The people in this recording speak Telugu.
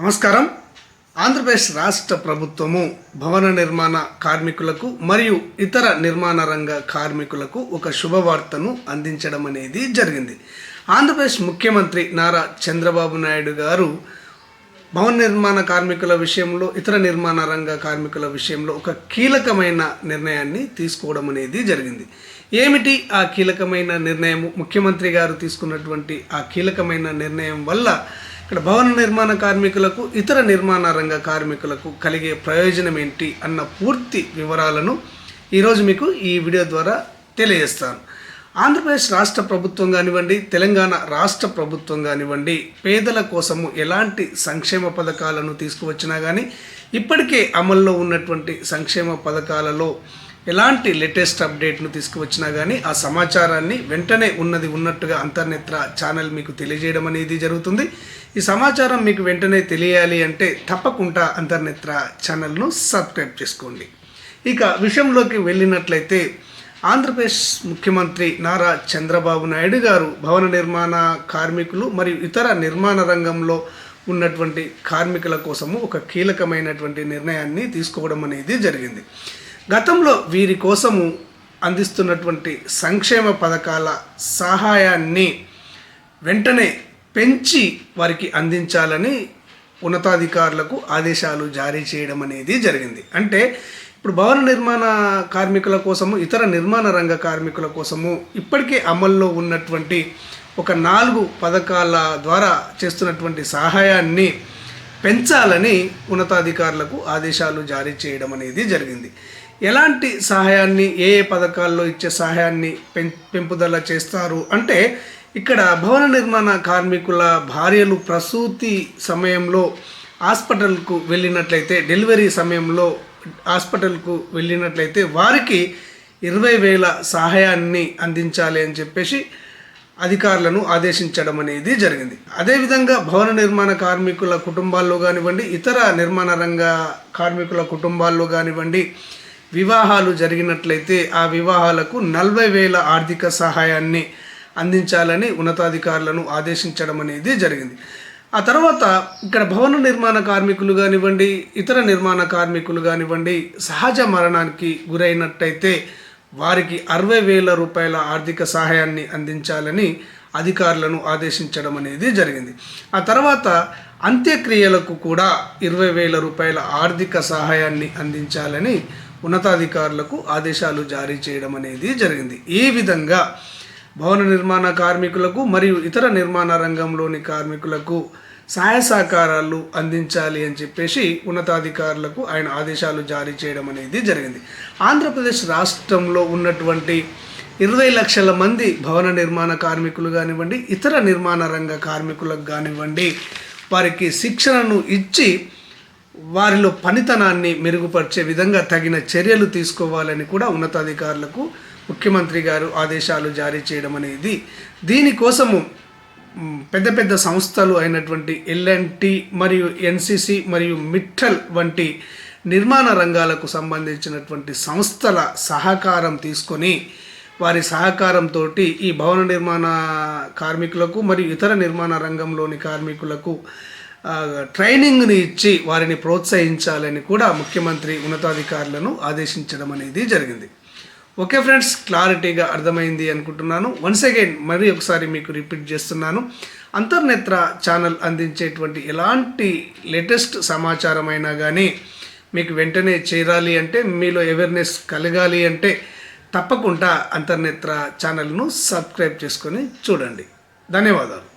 నమస్కారం. ఆంధ్రప్రదేశ్ రాష్ట్ర ప్రభుత్వము భవన నిర్మాణ కార్మికులకు మరియు ఇతర నిర్మాణ రంగ కార్మికులకు ఒక శుభవార్తను అందించడం అనేది జరిగింది. ఆంధ్రప్రదేశ్ ముఖ్యమంత్రి నారా చంద్రబాబు నాయుడు గారు భవన నిర్మాణ కార్మికుల విషయంలో ఇతర నిర్మాణ రంగ కార్మికుల విషయంలో ఒక కీలకమైన నిర్ణయాన్ని తీసుకోవడం అనేది జరిగింది. ఏమిటి ఆ కీలకమైన నిర్ణయం ముఖ్యమంత్రి గారు తీసుకున్నటువంటి ఆ కీలకమైన నిర్ణయం వల్ల ఇక్కడ భవన నిర్మాణ కార్మికులకు ఇతర నిర్మాణ రంగ కార్మికులకు కలిగే ప్రయోజనం ఏంటి అన్న పూర్తి వివరాలను ఈరోజు మీకు ఈ వీడియో ద్వారా తెలియజేస్తాను. ఆంధ్రప్రదేశ్ రాష్ట్ర ప్రభుత్వం కానివ్వండి తెలంగాణ రాష్ట్ర ప్రభుత్వం కానివ్వండి పేదల కోసము ఎలాంటి సంక్షేమ పథకాలను తీసుకువచ్చినా కానీ ఇప్పటికే అమల్లో ఉన్నటువంటి సంక్షేమ పథకాలలో ఎలాంటి లేటెస్ట్ అప్డేట్ను తీసుకువచ్చినా కానీ ఆ సమాచారాన్ని వెంటనే ఉన్నది ఉన్నట్టుగా అంతర్నేత్ర ఛానల్ మీకు తెలియజేయడం అనేది జరుగుతుంది. ఈ సమాచారం మీకు వెంటనే తెలియాలి అంటే తప్పకుండా అంతర్నేత్ర ఛానల్ను సబ్స్క్రైబ్ చేసుకోండి. ఇక విషయంలోకి వెళ్ళినట్లయితే ఆంధ్రప్రదేశ్ ముఖ్యమంత్రి నారా చంద్రబాబు నాయుడు గారు భవన నిర్మాణ కార్మికులు మరియు ఇతర నిర్మాణ రంగంలో ఉన్నటువంటి కార్మికుల కోసము ఒక కీలకమైనటువంటి నిర్ణయాన్ని తీసుకోవడం అనేది జరిగింది. గతంలో వీరి కోసము అందిస్తున్నటువంటి సంక్షేమ పథకాల సహాయాన్ని వెంటనే పెంచి వారికి అందించాలని ఉన్నతాధికారులకు ఆదేశాలు జారీ చేయడం అనేది జరిగింది. అంటే ఇప్పుడు భవన నిర్మాణ కార్మికుల కోసము ఇతర నిర్మాణ రంగ కార్మికుల కోసము ఇప్పటికే అమల్లో ఉన్నటువంటి ఒక నాలుగు పథకాల ద్వారా చేస్తున్నటువంటి సహాయాన్ని పెంచాలని ఉన్నతాధికారులకు ఆదేశాలు జారీ చేయడం అనేది జరిగింది. ఎలాంటి సహాయాన్ని ఏ ఏ పథకాల్లో ఇచ్చే సహాయాన్ని పెం పెంపుదల చేస్తారు? అంటే ఇక్కడ భవన నిర్మాణ కార్మికుల భార్యలు ప్రసూతి సమయంలో హాస్పిటల్కు వెళ్ళినట్లయితే డెలివరీ సమయంలో హాస్పిటల్కు వెళ్ళినట్లయితే వారికి ఇరవై వేల సహాయాన్ని అందించాలి అని చెప్పేసి అధికారులను ఆదేశించడం అనేది జరిగింది. అదేవిధంగా భవన నిర్మాణ కార్మికుల కుటుంబాల్లో కానివ్వండి ఇతర నిర్మాణ రంగ కార్మికుల కుటుంబాల్లో కానివ్వండి వివాహాలు జరిగినట్లయితే ఆ వివాహాలకు నలభై వేల ఆర్థిక సహాయాన్ని అందించాలని ఉన్నతాధికారులను ఆదేశించడం అనేది జరిగింది. ఆ తర్వాత ఇక్కడ భవన నిర్మాణ కార్మికులు కానివ్వండి ఇతర నిర్మాణ కార్మికులు కానివ్వండి సహజ మరణానికి గురైనట్టయితే వారికి అరవై వేల రూపాయల ఆర్థిక సహాయాన్ని అందించాలని అధికారులను ఆదేశించడం అనేది జరిగింది. ఆ తర్వాత అంత్యక్రియలకు కూడా ఇరవై వేల రూపాయల ఆర్థిక సహాయాన్ని అందించాలని ఉన్నతాధికారులకు ఆదేశాలు జారీ చేయడం అనేది జరిగింది. ఈ విధంగా భవన నిర్మాణ కార్మికులకు మరియు ఇతర నిర్మాణ రంగంలోని కార్మికులకు సహాయ సహకారాలు అందించాలి అని చెప్పేసి ఉన్నతాధికారులకు ఆయన ఆదేశాలు జారీ చేయడం అనేది జరిగింది. ఆంధ్రప్రదేశ్ రాష్ట్రంలో ఉన్నటువంటి ఇరవై లక్షల మంది భవన నిర్మాణ కార్మికులు కానివ్వండి ఇతర నిర్మాణ రంగ కార్మికులకు కానివ్వండి వారికి శిక్షణను ఇచ్చి వారిలో పనితనాన్ని మెరుగుపరిచే విధంగా తగిన చర్యలు తీసుకోవాలని కూడా ఉన్నతాధికారులకు ముఖ్యమంత్రి గారు ఆదేశాలు జారీ చేయడం అనేది దీనికోసము పెద్ద పెద్ద సంస్థలు అయినటువంటి ఎల్ఎన్టీ మరియు ఎన్సిసి మరియు మిట్టల్ వంటి నిర్మాణ రంగాలకు సంబంధించినటువంటి సంస్థల సహకారం తీసుకొని వారి సహకారంతో ఈ భవన నిర్మాణ కార్మికులకు మరియు ఇతర నిర్మాణ రంగంలోని కార్మికులకు ట్రైనింగ్ని ఇచ్చి వారిని ప్రోత్సహించాలని కూడా ముఖ్యమంత్రి ఉన్నతాధికారులను ఆదేశించడం అనేది జరిగింది. ఓకే ఫ్రెండ్స్ క్లారిటీగా అర్థమైంది అనుకుంటున్నాను. వన్స్ అగైన్ మరీ ఒకసారి మీకు రిపీట్ చేస్తున్నాను. అంతర్నేత్ర ఛానల్ అందించేటువంటి ఎలాంటి లేటెస్ట్ సమాచారం అయినా కానీ మీకు వెంటనే చేరాలి అంటే మీలో అవేర్నెస్ కలగాలి అంటే తప్పకుండా అంతర్నేత్ర ఛానల్ను సబ్స్క్రైబ్ చేసుకొని చూడండి. ధన్యవాదాలు.